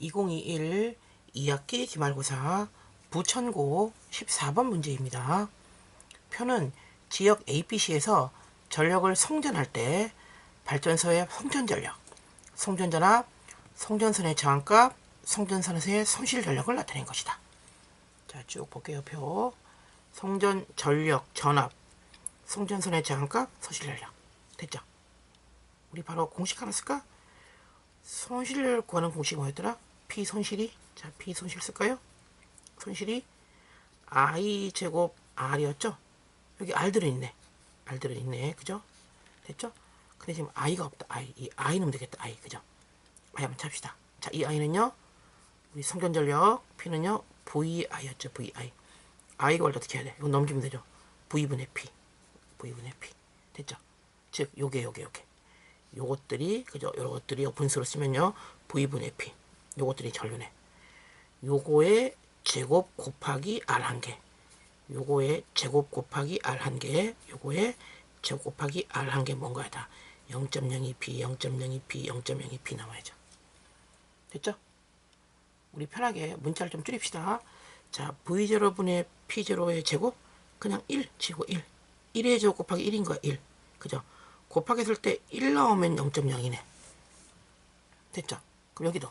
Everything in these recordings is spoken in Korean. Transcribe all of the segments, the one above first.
2021 2학기 기말고사 부천고 14번 문제입니다. 표는 지역 ABC에서 전력을 송전할 때 발전소의 송전전력, 송전전압, 송전선의 저항값, 송전선에서의 손실 전력을 나타낸 것이다. 자, 쭉 볼게요. 표. 송전 전력, 전압, 송전선의 저항값, 손실 전력. 됐죠? 우리 바로 공식 하나 쓸까? 손실을 구하는 공식이 뭐였더라? P 손실이? 자 P 손실 쓸까요? 손실이 I 제곱 R이었죠? 여기 R 들어있네. R 들어있네. 그죠? 됐죠? 근데 지금 I가 없다. I. 이 I 넣으면 되겠다. I. 그죠? I 한번 찹시다. 자 이 I는요? 우리 성전전력 P는요? VI였죠 VI I가 원래 어떻게 해야 돼? 이거 넘기면 되죠? V분의 P. V분의 P. 됐죠? 즉 요게 요게 요게. 요것들이 그죠? 요것들이 분수로 쓰면요? V분의 P 요것들이 전류네. 요거의 제곱 곱하기 R 한 개. 요거의 제곱 곱하기 R 한 개. 요거의 제곱 곱하기 R 한 개 뭔가야 다. 0.02P 0.02P 0.02P 나와야죠. 됐죠? 우리 편하게 문자를 좀 줄입시다. 자 V0분의 P0의 제곱? 그냥 1 치고 1 1의 제곱 곱하기 1인 거야 1 그죠? 곱하기 했을 때 1 나오면 0.0이네. 됐죠? 그럼 여기도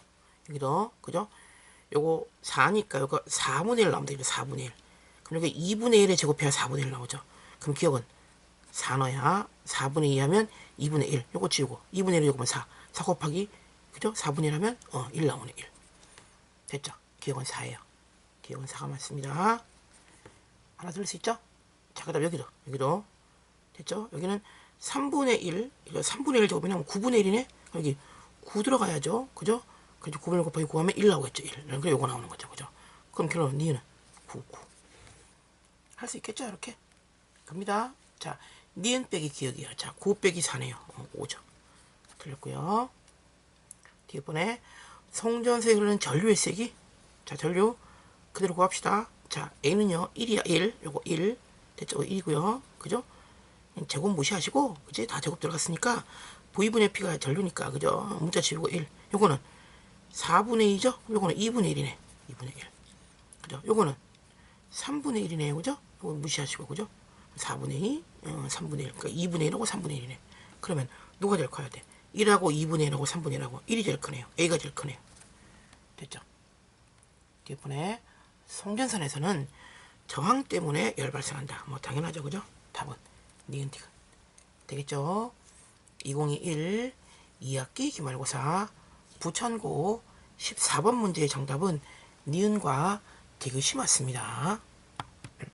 여기도 그죠? 요거 4니까 요거 4분의 1 나오면 되죠 4분의 1 그럼 여기 2분의 1에 제곱해야 4분의 1 나오죠 그럼 기억은 4 넣어야 4분의 2 하면 2분의 1 요거 지우고 2분의 1을 요거면 4 4 곱하기 그죠? 4분의 1 하면 어, 1 나오네 1 됐죠? 기억은 4예요 기억은 4가 맞습니다 알아들을 수 있죠? 자 그 다음 여기도 여기도 됐죠? 여기는 3분의 1 이거 3분의 1 제곱이면 9분의 1이네 여기 9 들어가야죠 그죠? 그래서 9분의 1 곱하기 9 하면 1 나오겠죠 1 그럼 요거 나오는 거죠 그죠? 그럼 결론 니은 9 9 할 수 있겠죠 이렇게? 갑니다. 자 니은 빼기 기억이요 자 9 빼기 4네요. 어, 5죠. 틀렸고요. 뒤에 번에 송전세에 흐르는 전류의 세기? 자 전류 그대로 구합시다. 자 A는요 1이야 1 요거 1 됐죠? 1이고요. 그죠? 제곱 무시하시고 그지? 다 제곱 들어갔으니까 V분의 P가 전류니까 그죠? 문자 지우고 1 요거는 4분의 2죠? 요거는 2분의 1이네. 2분의 1 그죠? 요거는 3분의 1이네요. 그죠? 요거 무시하시고 그죠? 4분의 2 어, 3분의 1 그러니까 2분의 1하고 3분의 1이네. 그러면 누가 제일 커야 돼? 1하고 2분의 1하고 3분의 1하고 1이 제일 크네요. A가 제일 크네요. 됐죠? 뒷번에 송전선에서는 저항 때문에 열 발생한다. 뭐 당연하죠, 그죠? 답은 니은티가. 되겠죠? 2021 2학기 기말고사 부천고 14번 문제의 정답은 니은과 디귿이 맞습니다.